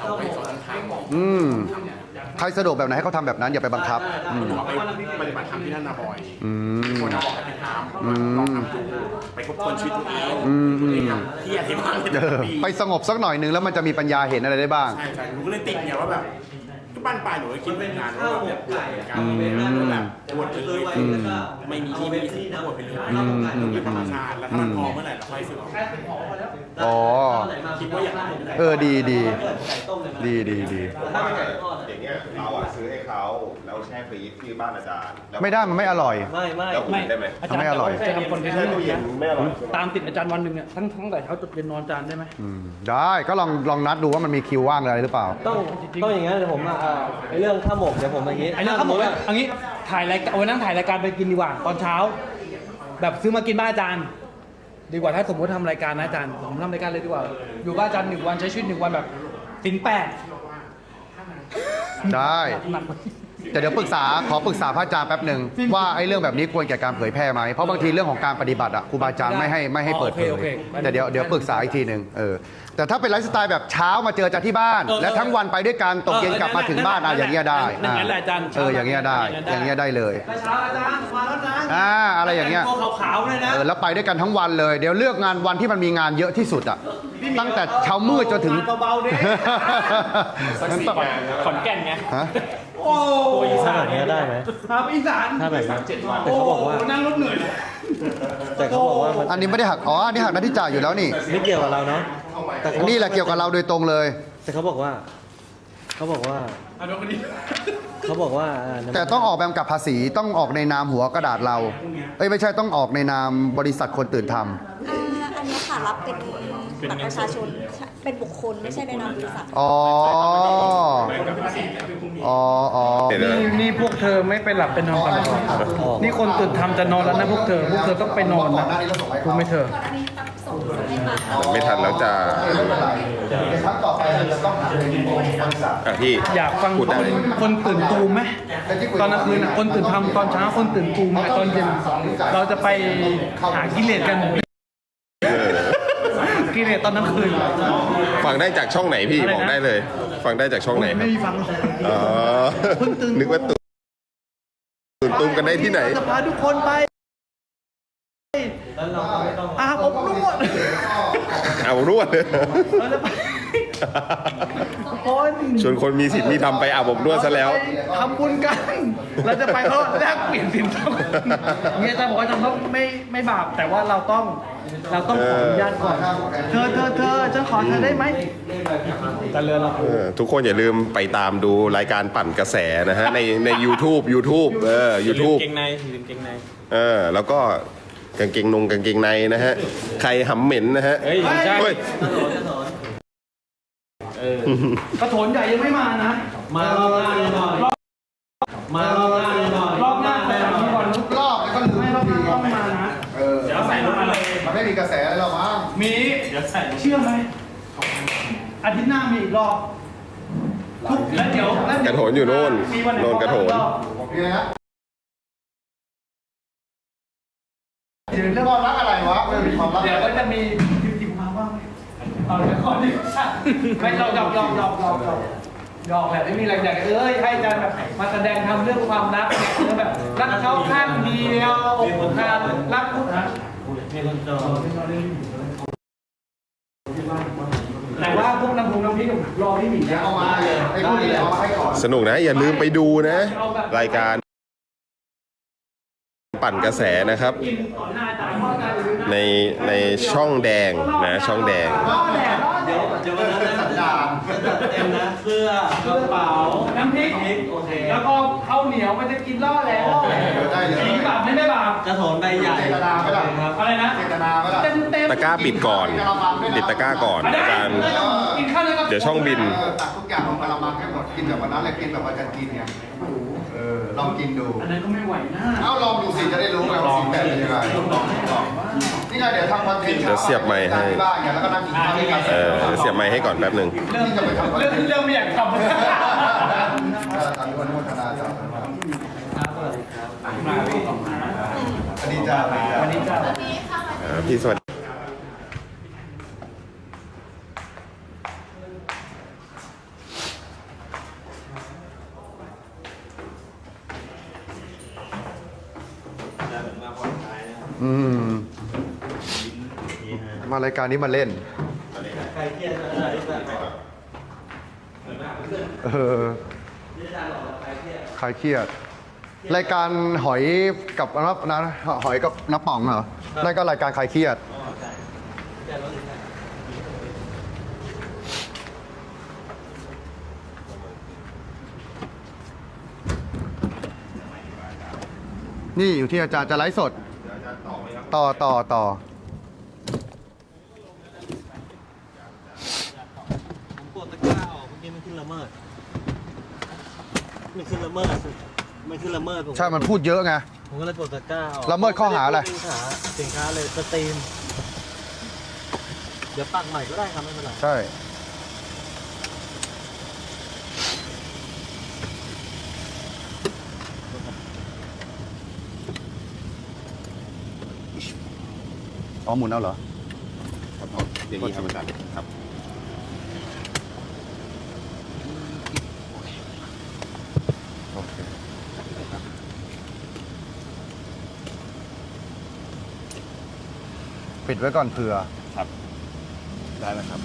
เขาให้สอนทำอืมใครสะดวกแบบไหนให้เขาทำแบบนั้นอย่าไปบังคับอืมหรือว่าไปปฏิบัติธรรมที่ท่านนาบอยอืมคนนาบอกให้ไปทำลองทำดูไปทบทวนชีวิตตัวเองอืมอืมตัวเองทำที่อะไรบ้างในเอแต่อละปีไปสงบสักหน่อยหนึงแล้วมันจะมีปัญญาเห็นอะไรได้บ้าง ใช่ใช่หนูก็เลยติดเนี่ยว่าแบบทุ กบ้านปลายหนูก็คิดเป็นงานว่าแบบบวชเหมือนกันแบบบวชไปเลยไม่มีที่ไม่มีสิทธิ์บวชไปเลยเป็นธรรมชาติแล้วถ้ามันพอเมื่อไหร่เราค่อยสึกออกอ๋อคิดว่าอย่างนั้นเออดีดีดีดีดีอย่างเงี้ยเราอะซื้อให้เขาแล้วแช่ฟรีซที่บ้านอาจารย์แล้วไม่ได้มันไม่อร่อย ไม่ไม่แล้วอุ่นได้ไหมอาจารย์ทำให้อร่อยจะทำคอนเทนต์ให้ดูนะไม่อร่อยตามติดอาจารย์วันหนึ่งเนี่ยทั้งทั้งแต่เช้าจนเย็นนอนอาจารย์ได้ไหมอืมได้ก็ลองลองนัดดูว่ามันมีคิวว่างอะไรหรือเปล่า ต้องต้องอย่างงั้นเดี๋ยวผมอะอ่าไอ้เรื่องข้าวหมกเดี๋ยวผมอย่างงี้ไอ้เรื่องเขาบอกว่าเอันนี้ถ่ายรายการเอาไว้นั่งถ่ายรายการไปกินดีกว่าตอนเช้า แบบซื้อมากินบ้านอาจารย์ ดีกว่าถ้าสมมติทำรายการนะอาจารย์ผมทำรายการเลยดีกว่า อยู่บ้านอาจารย์หนึ่งวันใช้ชีวิตหนึ่งวันแบบสินแปดได้ หนัก แต่เดี๋ยวปรึกษาขอปรึกษาพระอาจารย์แป๊บหนึ่งว่าไอ้เรื่องแบบนี้ควรแก่การเผยแพร่ไหมเพราะบางทีเรื่องของการปฏิบัติอะครูบาอาจารย์ไม่ให้ไม่ให้เปิดเผยแต่เดี๋ยวเดี๋ยวปรึกษาอีกทีหนึ่งเออแต่ถ้าเป็นไลฟ์สไตล์แบบเช้ามาเจอจากที่บ้าน และทั้งวันไปด้วยกันตกเย็นกลับมาถึงบ้านอะอย่างเงี้ยได้นั่นแหละอาจารย์เอออย่างเงี้ยได้อย่างเงี้ยได้เลยเช้าอาจารย์มาแล้วนะอ่าอะไรอย่างเงี้ย ตัวขาวๆเลยนะ เออแล้วไปด้วยกันทั้งวันเลย เดี๋ยวเลือกงานวันที่มันมีงานเยอะที่สุดอะ ตั้งแต่เช้ามืดจนถึง เบาๆดิขอนแก่นไง ฮะ โอ้ถ้าแบบนี้ได้ไหมครับอีสานถ้าแบบนี้แต่โอ้เขาโหบอกว่านั่งรถเหนื่อยเลยแต่เขาบอกว่ามันอันนี้ไม่ได้หัก อ๋อ อันนี้หักหน้าที่จ่ายอยู่แล้วนี่ ไม่เกี่ยวกับเราเนาะแต่เขาอันนี้แหละเกี่ยวกับเราโดยตรงเลย แต่เขาบอกว่า เขาบอกว่าเอาดูคนนี้เขาบอกว่าอ่า แต่ต้องออกแบบกับภาษีต้องออกในนามหัวกระดาษเรา เอ้ยไม่ใช่ต้องออกในนามบริษัทคนตื่นทำอ่าอันนี้ค่ะรับเป็น บัตรประชาชนใช่เป็นบุคคลไม่ใช่ในนามบริษัท อ๋อ อ๋ออ๋อเดี๋ยวนะ นี่นี่พวกเธอไม่ไปหลับไปนอนกันก่อนนี่คนตื่นทำจะนอนแล้วนะพวกเธอ พวกเธอต้องไปนอนนะรู้ไหมเธอไม่ทันแล้วจ้าครั้งต่อไปจะต้องหาเป็นบริษัทอะพี่อยากฟังพูดคได้ นคนตื่นตูมไหมตอนกลางคืนน่ะคนตื่นทำตอนเช้าคนตื่นตูมอะตอนเย็น เราจะไปหากิเลสกัน กิเลสตอนกลางคืนฟังได้จากช่องไหนพี่อะไรนะบอกได้เลย ฟังได้จากช่องไหนครัไม่บมีฟังอ๋อนึกว่าตุ่มตุ่มตุ่มกันได้ที่ไหนจะพาทุกคนไปอาบอบนวดเอารวดเลย เราจะไปคนชวนคนมีสิทธิ์มีทำไปอาบอบนวดซะแล้วทำบุญกัน เราจะไปเขาแลกเปลี่ยนสินสอดเนี่ยอาจารย์บอกว่าอาจารย์ต้องไม่ไม่บาปแต่ว่าเราต้องเราต้องขออนุญาตก่อน เธอเธอเธอจะขอเธอได้ไหมกันเลยเรา เออทุกคนอย่าลืมไปตามดูรายการปั่นกระแสนะฮะ ในใน YouTube YouTube เออ YouTube เกงในลืมเกงใน เออแล้วก็กางเกงนงกางเกงในนะฮะ ใครหำเหม็นนะฮะ เฮ้ยไม่ใช่ เฮ้ย กระโถนใหญ่ยังไม่มานะ มารอบหน้าแน่นอนมารอบหน้าแน่นอนรอบหน้าแต่ทุกวันรอบแล้วก็ลืมไม่รอบหน้าต้องมานะ เออเดี๋ยวใส่ลงมาเลย มันไม่มีกระแสอะไรหรอกมั้งมี เดี๋ยวใส่เชื่อไหมอาทิตย์หน้ามีอีกรอบทุกแล้วเดี๋ยวแล้วกเดี๋ยวระโถนอยู่โน่นมีวันไหนโน่นกระโถนบอกพี่เลยนะเดี๋ยวเรื่องความรักอะไรวะไม่มีความรักเดี๋ยวก็จะมี เอาเดี๋ยวก่อนดิไม่ยอมยอมยอมยอมยอมยอมยอมแหละไม่มีอะไรอยากจะเอ้ยให้อาจารย์แบบมาแสดงทำเรื่องความรักเนี่ยเรื่องแบบรักเขาข้างเดียวอกหักรักผู้นะมีคนจองแต่ว่าพวกน้ำพุน้ำพริกรอพี่หมีนะเอามาเลยไอ้พวกนี้เอามาให้ก่อน สนุกนะ อย่าลืมไปดูนะ รายการ ปั่นกระแสนะครับ ในในช่องแดงนะช่องแดงล่อแหละล่อแหละเดี๋ยววันนั้นนะเต็มนะเสื้อกระเป๋าน้ำพริกโอเคแล้วก็ข้าวเหนียวมันจะกินล่อแล้วได้เลยสีบาปไม่ไม่บาปกระโถนใบใหญ่เจตนาไหมล่ะครับอะไรนะเจตนาไหมล่ะเต็มเต็มตะกร้าปิดก่อนปิดตะกร้าก่อนการเดี๋ยวช่องบินตักทุกอย่างลงกระมังให้หมดกินแบบวันนั้นเลยกินแบบวันจันทร์กินเนี่ยเอ อลองกินดู อันนั้นก็ไม่ไหวนะเอ้าลองดูสิจะได้รู้ไงว่าสีแบบเป็นยังไงนี่ไงเดี๋ยวทำคอนเทนต์เดี๋ยวเสียบไมค์ให้ ที่บ้านไงแล้วก็นั่งกินข้าวด้วยกันเออเดี๋ยวเสียบไมค์ให้ก่อนแป๊บหนึ่ง เริ่มที่จะไปทำคอนเริ่มเทนต์เริ่มไม่อยากทำเออตอนนี้วันโมทนาจ้าสวัสดีจ้าสวัสดีจ้า วันนี้จะอ่าพี่สวัสดี อืม มารายการนี้มาเล่น ใครเครียดอะไรที่แบบเออที่อาจารย์บอกว่าใครเครียดใครเครียด รายการหอยกับน้ำนะหอยกับน้ำป่องเหรอ นั่นก็รายการใครเครียด อ๋อใช่เครียดแล้วหรือไงนี่อยู่ที่อาจารย์จะไลฟ์สด ต่อต่อต่อผมกดตะกร้าออกเมื่อกี้มันขึ้นละเมิดมันขึ้นละเมิดมันขึ้นละเมิดผมใช่มันพูดเยอะไง ผมก็เลยกดตะกร้าออกละเมิดข้อหาอะไรสินค้าสินค้าเลยสตรีม เดี๋ยวปักใหม่ก็ได้ครับไม่เป็นไร ใช่ อ๋อหมุนเอาเหรออย่างนี้ครับอาจารย์ครับโอเคปิดไว้ก่อนเผื่อได้แล้วครับ